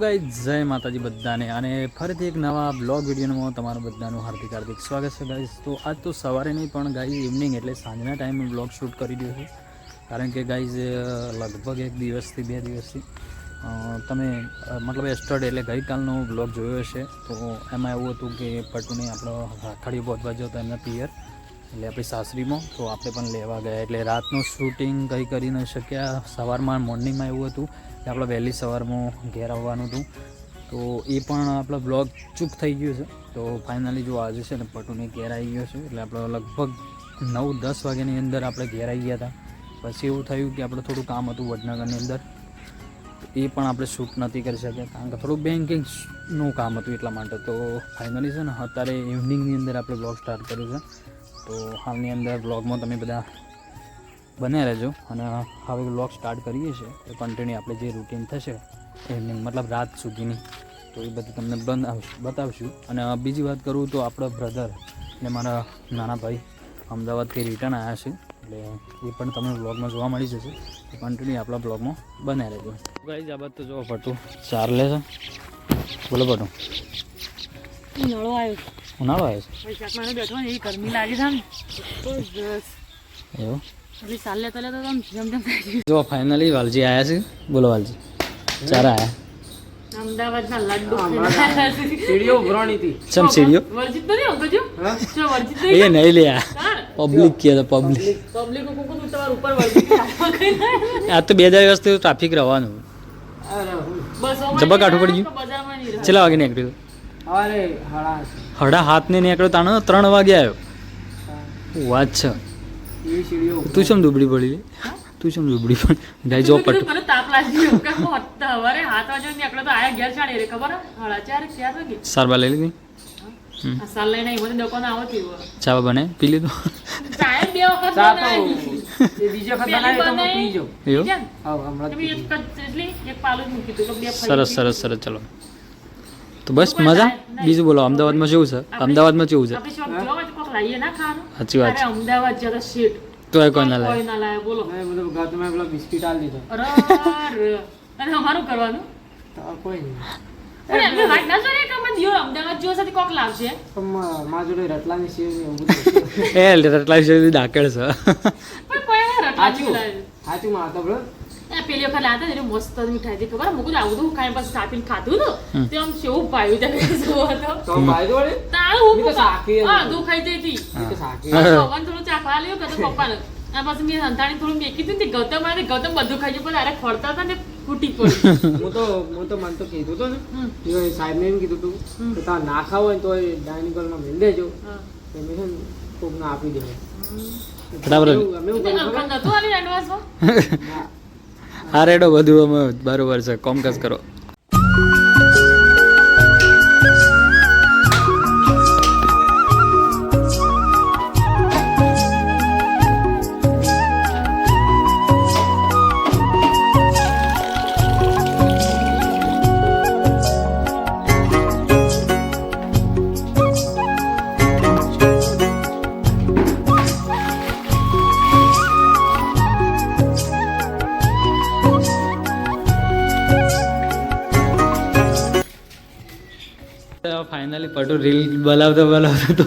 જય માતાજી બધાને અને ફરીથી એક નવા બ્લોગ વિડીયોમાં તમારું બધાનું હાર્દિક હાર્દિક સ્વાગત છે ગાઈઝ તો આજ તો સવારે નહીં પણ ગાઈઝ ઇવનિંગ એટલે સાંજના ટાઈમે બ્લોગ શૂટ કરી દઉં છું. કારણ કે ગાઈઝ લગભગ એક દિવસથી બે દિવસથી તમે મતલબ એસ્ટર્ડ એટલે ગઈકાલનો બ્લોગ જોયો હશે. તો એમાં એવું હતું કે પટુને આપણો રાખડીઓ પહોંચવા જતો એમના પિયર, એટલે આપણી સાસરીમાં, તો આપણે પણ લેવા ગયા. એટલે રાતનું શૂટિંગ કંઈ કરી ન શક્યા. સવારમાં મોર્નિંગમાં એવું હતું આપણે વહેલી સવારમાં ઘેર આવવાનું હતું. તો એ પણ આપણો બ્લોગ ચૂક થઈ ગયું છે. તો ફાઇનલી જો આજે છે ને પટુને ઘેર આવી ગયો છે, એટલે આપણે લગભગ નવ, દસ વાગ્યાની અંદર આપણે ઘેર આવી ગયા હતા. પછી એવું થયું કે આપણે થોડું કામ હતું વડનગરની અંદર. એ પણ આપણે શૂટ નથી કરી શક્યા, કારણ કે થોડું બેન્કિંગનું કામ હતું એટલા માટે. તો ફાઇનલી છે ને અત્યારે ઇવનિંગની અંદર આપણે બ્લોગ સ્ટાર્ટ કર્યું છે. તો હાલની અંદર બ્લોગમાં તમે બધા બને રહેજો. અને હવે વ્લોગ સ્ટાર્ટ કરીએ છીએ. તો કન્ટિન્યુ આપણે જે રૂટીન થશે ઇવનિંગ મતલબ રાત સુધીની તો એ બધું તમને બનાવીશ બતાવશું. અને બીજી વાત કરું તો આપણા બ્રધર ને મારા નાના ભાઈ અમદાવાદથી રિટર્ન આવ્યા છે. એટલે એ પણ તમને બ્લોગમાં જોવા મળી જશે. તો કન્ટિન્યુ આપણા બ્લોગમાં બને રહેજો. આ બાદ તો જોવો પટું ચાર લે છે. બોલો પટું ઉનાળો આવ્યો ઉનાળો આવે વૈશાખમાં બેઠો ને એવી ગરમી લાગે છે ને. બસ બસ. છે એવું? તો. જો ફાઇનલી વાલજી આવ્યા છે. બોલો વાલજી. ચાર આવ્યા અમદાવાદના છે. સીડીઓ ઉભરાણી હતી. ચમ સીડીઓ? વર્જિત નથી આવતો જો? જો વર્જિત એ નહીં. નહીં લે આ. પબ્લિક કે તો પબ્લિક પબ્લિક કો કો તમાર ઉપર વર્જિત. આ તો બે હજાર વર્ષથી ટ્રાફિક રહેવાનું. જબ્બર કાઠું પડી ગયું? બજારમાં નહીં રહે. છેલ્લા વાગે નીકળ્યું? અરે હાડા હડા હાથ ને નીકળ્યો તાણો ત્રણ વાગે આવ્યો. વાત છે. તું શું દુબળી પડી તું શું દુબળી પડી? ગાઈ જો પટ. મને તાપ લાગી ગયો કે હું અત્યારે સવારે વાજો ને એકલો તો આયા ઘેર ચાલી રે ખબર? હળા ચાર ચાર વાગે સારવાર લઈ લીધી? સાર સાલ લઈને આવી મને દુકાન આવતી થયો ચા બને પી લીધો? ચાય બે વખત તો બનાવી. એ બીજો વખત બનાવી તો હું પી જો એવું? હા હમણાં એક એટલી એક પાલું મૂકી તો બે સરસ સરસ સરસ ચલો. તો બસ મજા? બીજું બોલો અમદાવાદમાં શું છે? અમદાવાદમાં કેવું છે? સાચી વાત. અરે અમદાવાદ જરા શેઠ તો એ કોઈ ના કોઈ ના લાવે બોલો. મેં બધું ગાતમાં પેલા બિસ્કિટ આલી દીધો. અરે અને અમારું કરવાનું? તો કોઈ નહીં. એમને વાત ના જોડે કે અમે દિયો? અમદાવાદ જો સાથે કોક લાવશે. પણ મા- જોડે રતલાની સેવ ને એવું બધું. એ ડાકળ છે. પણ કોઈ સાચું માં બરો એ પેલી વખત લાતા ને મસ્ત મીઠાઈ હતી. ખબર મુકું આવું બધું ખાઈને પછી ચાપીને ખાધું ને તે આમ કેવું પાયું તમે જોવો તો તારું હું તો હા. દુઃખ ખાઈ જઈ હતી. પવન થોડું ચાખવા લ્યો કે તો પપ્પાને. આ પછી મેં સંતાણી થોડું મેકી દીધું ને ગૌતમ આવે ગૌતમ બધું ખાઈ ગયું પણ અરે ખોરતા હતા ને ફૂટી પડી. હું તો હું તો મને તો કીધું તો ને સાહેબ ને એમ કીધું તું. કે તાર ના ખાવ હોય તો એ ડાઇનિંગ હોલમાં મેળ દેજો. તો મેં છે ને કોકને આપી દેવાય બરાબર. અમે? નતું એડવાન્સમાં? આ રેડો બધું અમે બરોબર છે. કોમકાજ કરો. ફાઇનલી પટુ રીલ બનાવતો બનાવતો તો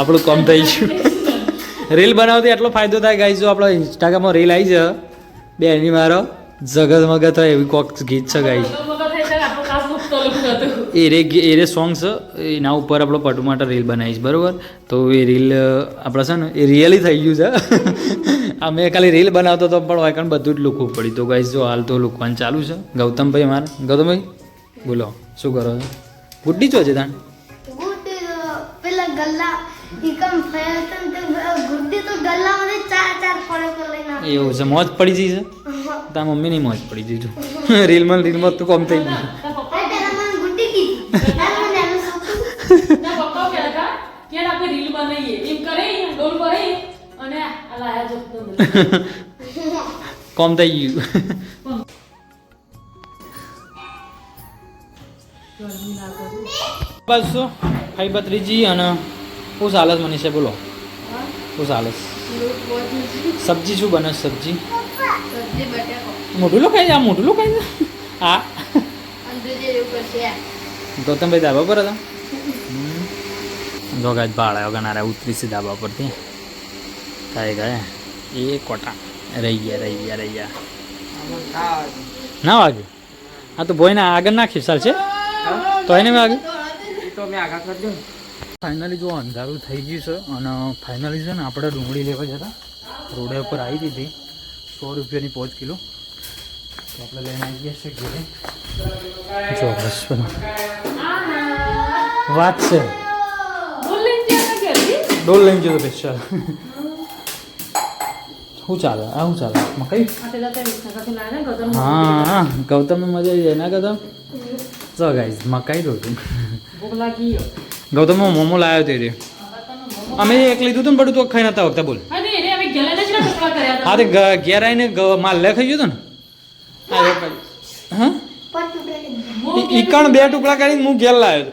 આપણું કોમ થઈ ગયું. રીલ બનાવતી એટલો ફાયદો થાય ગાઈ જો આપણો ઇન્સ્ટાગ્રામમાં રીલ આવી છે બે એની મારો જગત મગત હોય એવી કોક ગીત છે ગાઈ. એ રે એ રે સોંગ છે એના ઉપર આપણો પટુ માટે રીલ બનાવીશ બરાબર? તો એ રીલ આપણે છે ને એ રિયલી થઈ ગયું છે. આ મેં ખાલી રીલ બનાવતો તો પણ હોય કારણ બધું જ લૂકવું પડ્યું. તો ગાઈસ જો હાલ તો લૂકવાનું ચાલુ છે. ગૌતમભાઈ મારે ગૌતમભાઈ બોલો શું કરો છો? ગુડ્ડી જો છે તાણ? ગુડ્ડી પેલા ગલ્લા એકમ ફેરતન તે ગુડ્ડી તો ગલ્લામાંથી ચાર ચાર પડે લઈને આવે. એવું છે મોજ પડી જઈ છે? તાર મમ્મી ની મોજ પડી જઈ તું રીલમાં રીલ રીલમાં તો કોમ થઈ ગયું. કોમ પપ્પા- આ બસ શું ખાઈ બત્રીજી અને હું ચાલસ મનીષે બોલો. હું? ચાલસ સબ્જી શું બને સબ્જી? મોઢું લો આ મોઢું લો ખાઈ આ ગૌતમભાઈ ધાબા પર હતા? હમ. ભાડ આવ્યો ભાડા વગર ઉતરી છે ધાબા પરથી થાય ગયા એ કોટા. રહી ગયા રહી ગયા રહી ગયા. ના વાગ્યું હા તો ભોયને આગળ નાખી ચાલ છે? તો એને વાગ્યું તો મેં આગા કરજો. ફાઇનલી જો અંધારું થઈ ગયું છે અને ફાઇનલી છે ને આપણે ડુંગળી લેવા જતા. રોડે ઉપર આવી દીધી સો રૂપિયાની પાંચ કિલો. તો આપણે લઈને આવી ગયા છે ઘરે. જો બસ વાત છે? ડોલ લઈને જતો સ્પેશિયલ શું ચાલે? આ શું ચાલે? મકાઈ ગૌતમ. હા ગૌતમને મજા આવી જાય ના ગૌતમ? ચો ગાઈઝ મકાઈ રોટી લાગી મોમો લાવ્યો તે રે. અમે એક લીધું હતું ને બધું તો ખાઈ નતા વખતે બોલ. હા તે ઘેર આવીને માલ લે ખાઈ ગયો ને? હા. ઈકણ બે ટુકડા કરીને હું ઘેર લાવ્યો હતો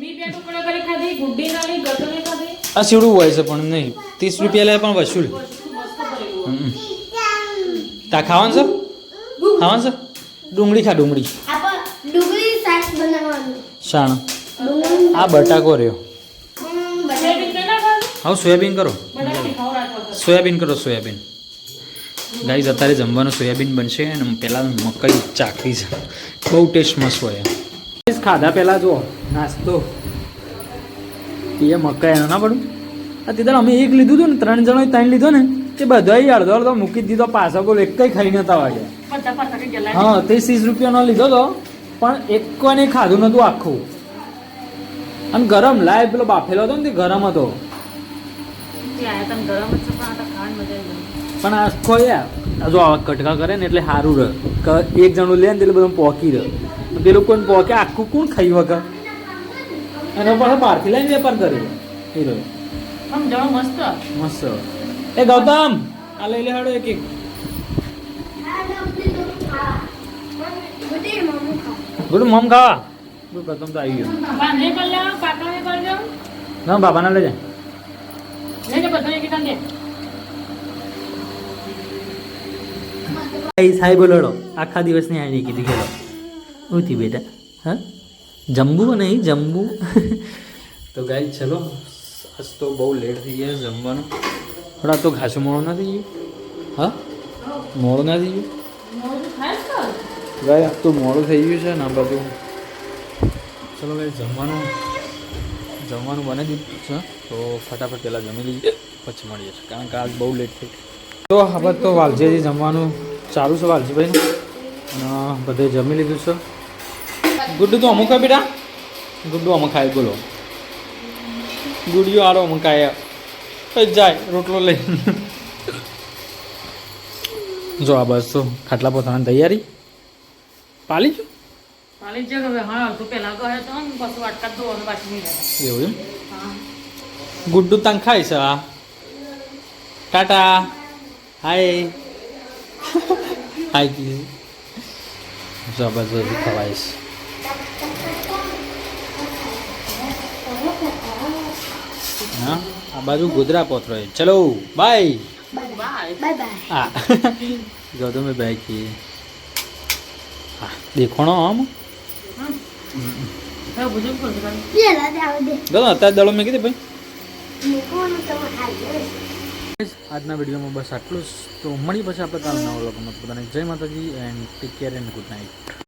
મી બે ટુકડા કરી ખાધી ગુડ્ડી નાલી ગૌતમે ખાધી. આ સીવડું હોય છે પણ નહીં. ત્રીસ રૂપિયા લે પણ વસૂલ. તા ખાવાનું સર ખાવાનું સર ડુંગળી ખા ડુંગળી. શાણ. આ બટાકો રહ્યો. હવે સોયાબીન કરો? હતા. સોયાબીન કરો સોયાબીન. ગાઈઝ અત્યારે જમવાનું સોયાબીન બનશે અને પહેલાં મકાઈ ચાખવી છે. બહુ ટેસ્ટ મસ્ત હોય. ખાધા પહેલાં જુઓ નાસ્તો. એ મકાઈ એનો ના પડું. આ તીધા અમે એક લીધું હતું ને ત્રણ જણો ત્રણ લીધો ને તે બધાય અડધો અડધો મૂકી દીધો પાછો બોલ એક કઈ ખાઈ નતા વાગ્યા ગયેલા હા તે ત્રીસ રૂપિયાનો લીધો તો પણ એક કોને ખાધું નતું આખું. અને ગરમ લાય પેલો બાફેલો હતો ને તે ગરમ હતો. પણ આ આ જો આવા કટકા કરે ને એટલે સારું રહે. કે એક જણું લે ને એટલે બધું પોકી રહે. પેલું કોઈ પોકે આખું કોણ ખાઈ વગર? અને પાછો બહારથી લઈને વેપાર કર્યો એ રહ્યો. મસ્ત. મસ્ત. એ ગૌતમ આ લઈ લે હાડો એક એક. ગુડ મમ ખાવા ગુડ ગૌતમ તો આવી ગયો. ના બાબાના એ સાહેબ લડો. આખા દિવસની આની કીધી ગયેલો ઉઠી બેટા? હા? જમવું નહીં જમવું તો ગાઈ ચલો. આજ તો બહુ લેટ થઈ ગયા જમવાનું. થોડા તો ઘાસું મોડું ના થઈ ગયું. હા? મોડું ના થઈ ગયું? ગાય આજ તો મોડું થઈ ગયું છે ને આ બધું. ચલો ભાઈ જમવાનું જમવાનું બની દીધું છે, તો ફટાફટ પહેલાં જમી લઈએ, પછી મળીએ છીએ, કારણ કે આજ બહુ લેટ થઈ તો હવે તો વાલજીજી જમવાનું ચાલુ છે વાલજીભાઈ અને બધે જમી લીધું છે. ગુડ્ડુ તો અમુક બેટા? ગુડ્ડુ અમુક ખાય, બોલો. ગુડિયો આડો અમુક ખાય. જાય, રોટલો લઈ. જો આ બસ, તો ખાટલા પોતાની તૈયારી. પાલી છું? જગ હવે હા ગયો તો ને પછી વાટકા ધોવાનું બાકી નહીં એવું એમ? ગુડ્ડુ તંગ ખાય છે આ ટાટા. હાય. હાય કીધું જબરજસ્ત ખવાય છે. હા આ બાજુ ગોધરા પોતરો છે. ચલો બાય. બાય બાય હા ગૌતમે બાય કી. હા દેખોણો આમ. દડો મેં કીધી ભાઈ. આજના વિડીયોમાં બસ આટલું જ. તો મળી પછી આપણે કાલના બધાને Jai Mataji and take care and good night